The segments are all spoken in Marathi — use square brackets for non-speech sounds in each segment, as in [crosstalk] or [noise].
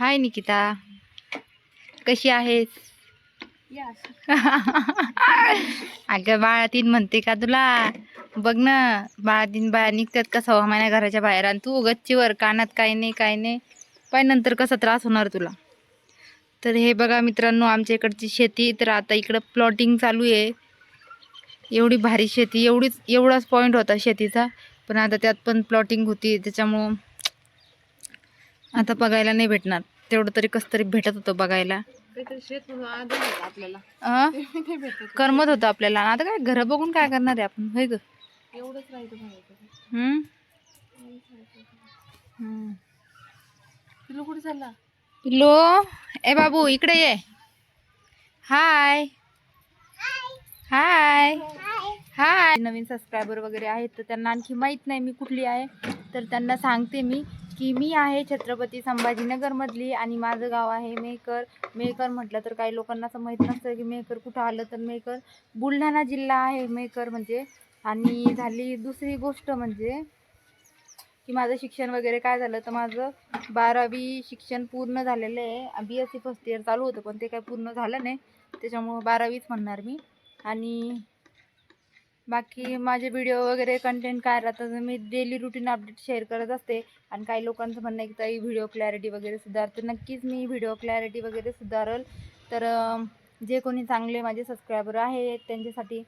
हाय निकिता. कशी आहेस? [laughs] अगं बाळातीन म्हणते का तुला? बघ ना बाळातीन बाया निघतात का सव्वा महिन्या घराच्या बाहेर आणि तू गच्चीवर कानात काय नाही काय नाही. पाय नंतर कसा त्रास होणार तुला? तर हे बघा मित्रांनो आमच्या इकडची शेती तर आता इकडं प्लॉटिंग चालू आहे. एवढी भारी शेती एवढीच एवढाच पॉईंट होता शेतीचा. पण आता त्यात पण प्लॉटिंग होती त्याच्यामुळं आता बघायला नाही भेटणार. तेवढं तरी कसं तरी भेटत होतं बघायला. आपल्याला. [laughs] करमत होतं आपल्याला. आता काय घर बघून काय करणार आहे आपण? होय ग. कुठे चालला? पिल्लो ए बाबू इकडे ये. हाय हाय हाय नवीन सबस्क्रायबर वगैरे आहेत तर त्यांना आणखी माहीत नाही मी कुठली आहे. तर त्यांना सांगते मी. की मी आहे छत्रपती संभाजीनगरमधली आणि माझं गाव आहे मेकर मेकर म्हटलं तर काही लोकांना असं माहीत नसतं की मेकर कुठं आलं तर मेकर बुलढाणा जिल्हा आहे मेकर म्हणजे. आणि झाली दुसरी गोष्ट म्हणजे की माझं शिक्षण वगैरे काय झालं तर माझं बारावी शिक्षण पूर्ण झालेलं आहे. B S C first year चालू होतं पण ते काय पूर्ण झालं नाही. त्याच्यामुळं बारावीच म्हणणार मी. आणि बाकी माझे व्हिडिओ वगैरे कंटेंट काय राहतं तर मी डेली रुटीन अपडेट शेअर करत असते. आणि काही लोकांचं म्हणणं आहे की ताई व्हिडिओ क्लॅरिटी वगैरे सुधार. तर नक्कीच मी व्हिडिओ क्लॅरिटी वगैरे सुधारल. तर जे कोणी चांगले माझे सबस्क्रायबर आहेत त्यांच्यासाठी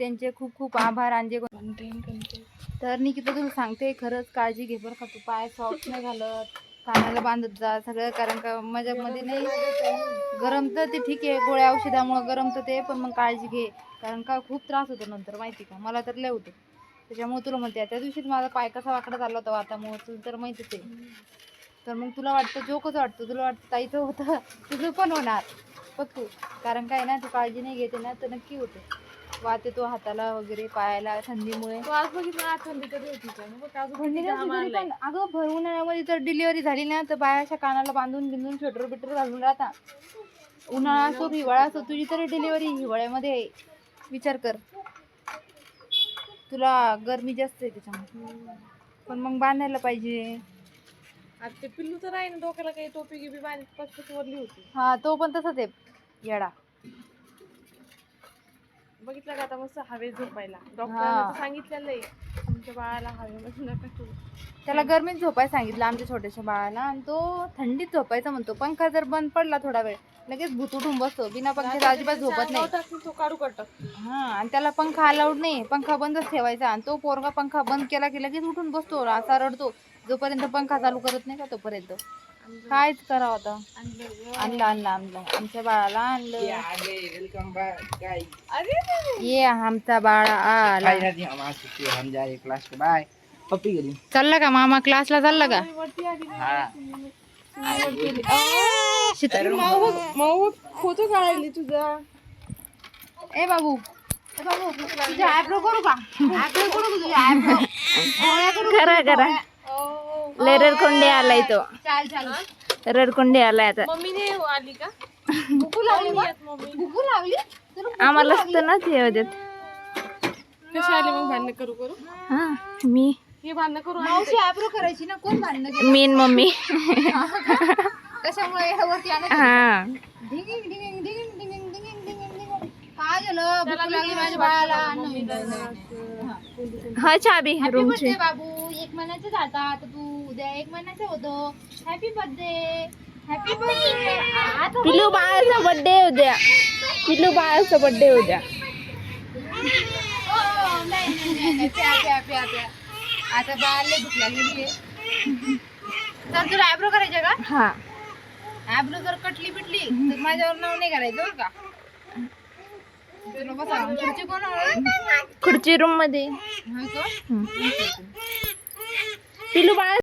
त्यांचे खूप खूप आभार आणि जे कोणी तर निकिता तुला सांगते खरंच काळजी घे बरं का. तू पाय सॉफ्ट नाही घालत. कानाला बांधत जा सगळं कारण का मजामध्ये नाही. गरम तर ते ठीक आहे गोळ्या औषधामुळं गरम तर ते पण मग काळजी घे. कारण का खूप त्रास होतो नंतर माहिती का? मला तर लय होतो. त्याच्यामुळे तुला म्हणते त्या दिवशीच माझा पाय कसा वाकडा झाला होता वातामुळे तुला तर माहितीच आहे. तर मग तुला वाटतं जोकच वाटतो तुला वाटतं ताईचं होतं तुझं पण होणार. पक्कू कारण काय ना तू काळजी नाही घेते ना तर नक्की होते. वात येतो हाताला वगैरे पायाला थंडीमुळे. तू आज बघितलं ना थंडी कधी होती का बघ अजून थंडी घाम तरी. पण अगं भर उन्हाळ्यामध्ये जर डिलिव्हरी झाली ना तर बायाच्या कानाला बांधून बिंदून स्वेटर बिटर घालून राहता. उन्हाळा असो हिवाळा असो तुझी तरी डिलिव्हरी हिवाळ्यामध्ये आहे. विचार कर. तुला गरमी जास्त आहे त्याच्यामुळे. पण मग बांधायला पाहिजे. आता ते पिल्लू तर आहे ना डोक्याला काही टोपी गिपी बांध पचपच वरली होती. हा तो पण तसाच आहे. येडा. बघितलं का आता मस्त हवेत झोपायला. डॉक्टरांनी सांगितलेलं आहे. तुमच्या बाळाला हवेमध्ये नका ठेवू त्याला गरमीत झोपायला सांगितलं आमच्या छोट्याशा बाळाला आणि तो थंडीत झोपायचा म्हणतो. पंखा जर बंद पडला थोडा वेळ लगेच भूत उठून बसतो. बिना पंख्याचा अजिबात झोपत नाही. तो काढू हा आणि त्याला पंखा अलाउड नाही. पंखा बंदच ठेवायचा. आणि तो पोरगा पंखा बंद केला की लगेच उठून बसतो. असा रडतो. जोपर्यंत पंखा चालू करत नाही का तोपर्यंत. कायच करावं आता. आणलं आणलं आणलं. आमच्या बाळाला आणलं. अरे ये आमचा बाळा आला. हम जा रहे क्लास के बाय. पप्पी करी चालला का? मामा क्लासला चालला का. हाँ. माऊ फोटो काढली तुझा. ए बाबू. ए बाबू तुझ्या आयब्रो करू का? आयब्रो करू तुझ्या आयब्रो [laughs] करा करा. लय रडकोंडे आलाय तो. चाल चाल. रडकोंडे आलाय आता. मम्मीने आली का? लावली लावली आम्हाला? असतं ना ते देत. कशी आली मग भांडणं करू करू? हा मी. हे भांडणं करू आली मावशी आयब्रो करायची ना कोण भांडणं केलं? मी न मम्मी. कशामुळे ह्यावरती आणत हा. ढिंगिंग ढिंगिंग ढिंगिंग ढिंगिंग ढिंगिंग ढिंगिंग ढिंगिंग. काय झालं? भूक लागली माझ्या बाळाला. अन्न मिळालं. हा. चाबी हाँ, हाँ, तो रूमची बर्थडे बाबू. एक महिन्याचे जाता तर तू उद्या एक महिन्याचं होतो हॅपी बर्थडे हॅपी बर्थडे पिलू बाळाचा बर्थडे उद्या पिलू बाळाचा बर्थडे उद्या. आता बाळाला भूक लागलेली आहे तर तुला आयब्रो करायचे का? हा. आयब्रो जर कटली बिटली तर माझ्यावर नाव नाही करायचं बरं का? तुला बसा. खुर्ची कोण खुर्ची रूम मध्ये? पिलू बाळ